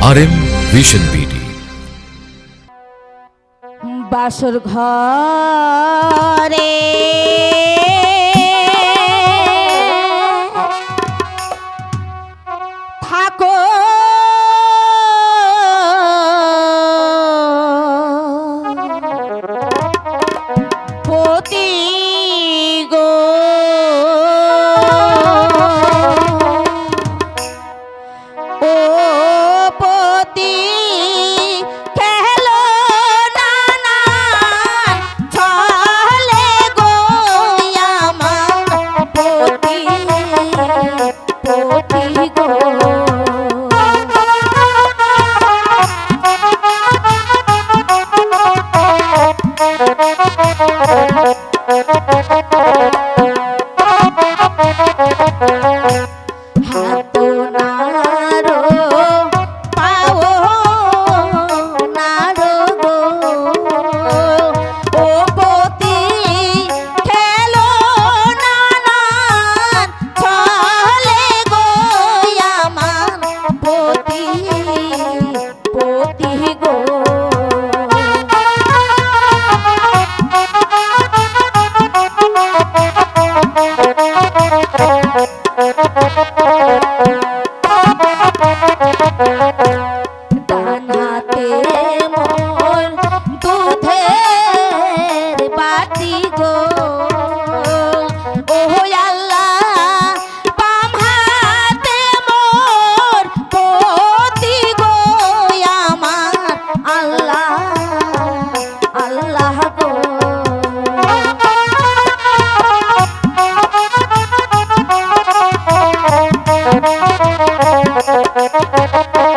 আর vision BD বাসর ঘরে মাটি গো Oh,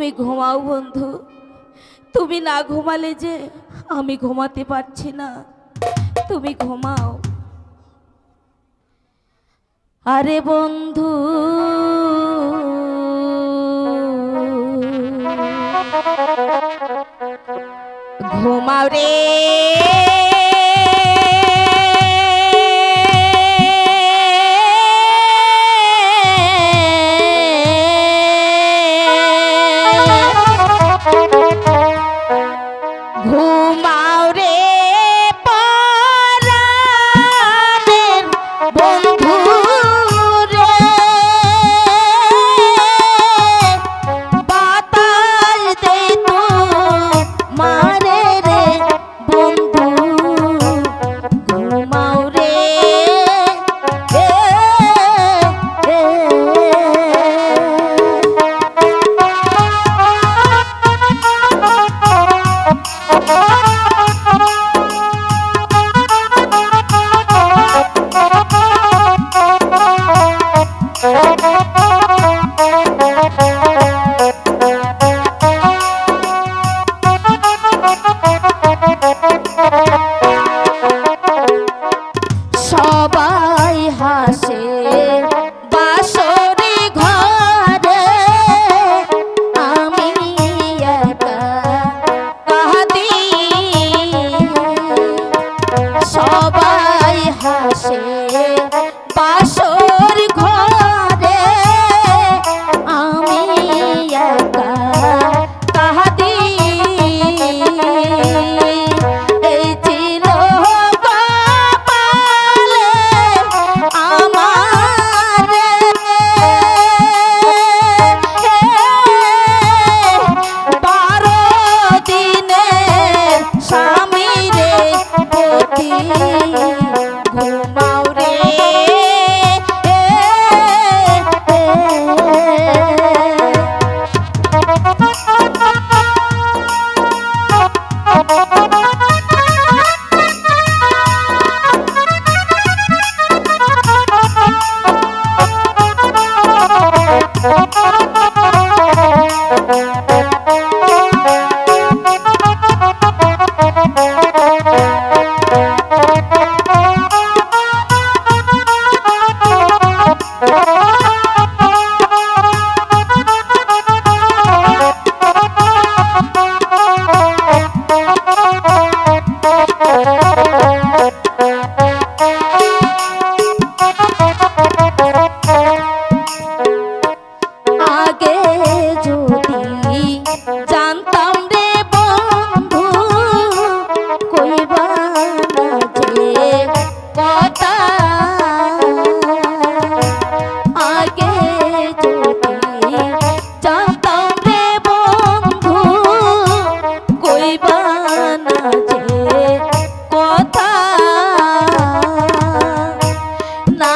তুমি ঘুমাও বন্ধু। তুমি না ঘুমালে যে আমি ঘুমাতে পারছি না। তুমি ঘুমাও। আরে বন্ধু। ঘুমাও রে। 고 마.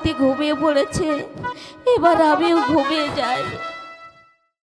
পতি ঘুমিয়ে পড়েছে। এবার আমিও ঘুমিয়ে যাই।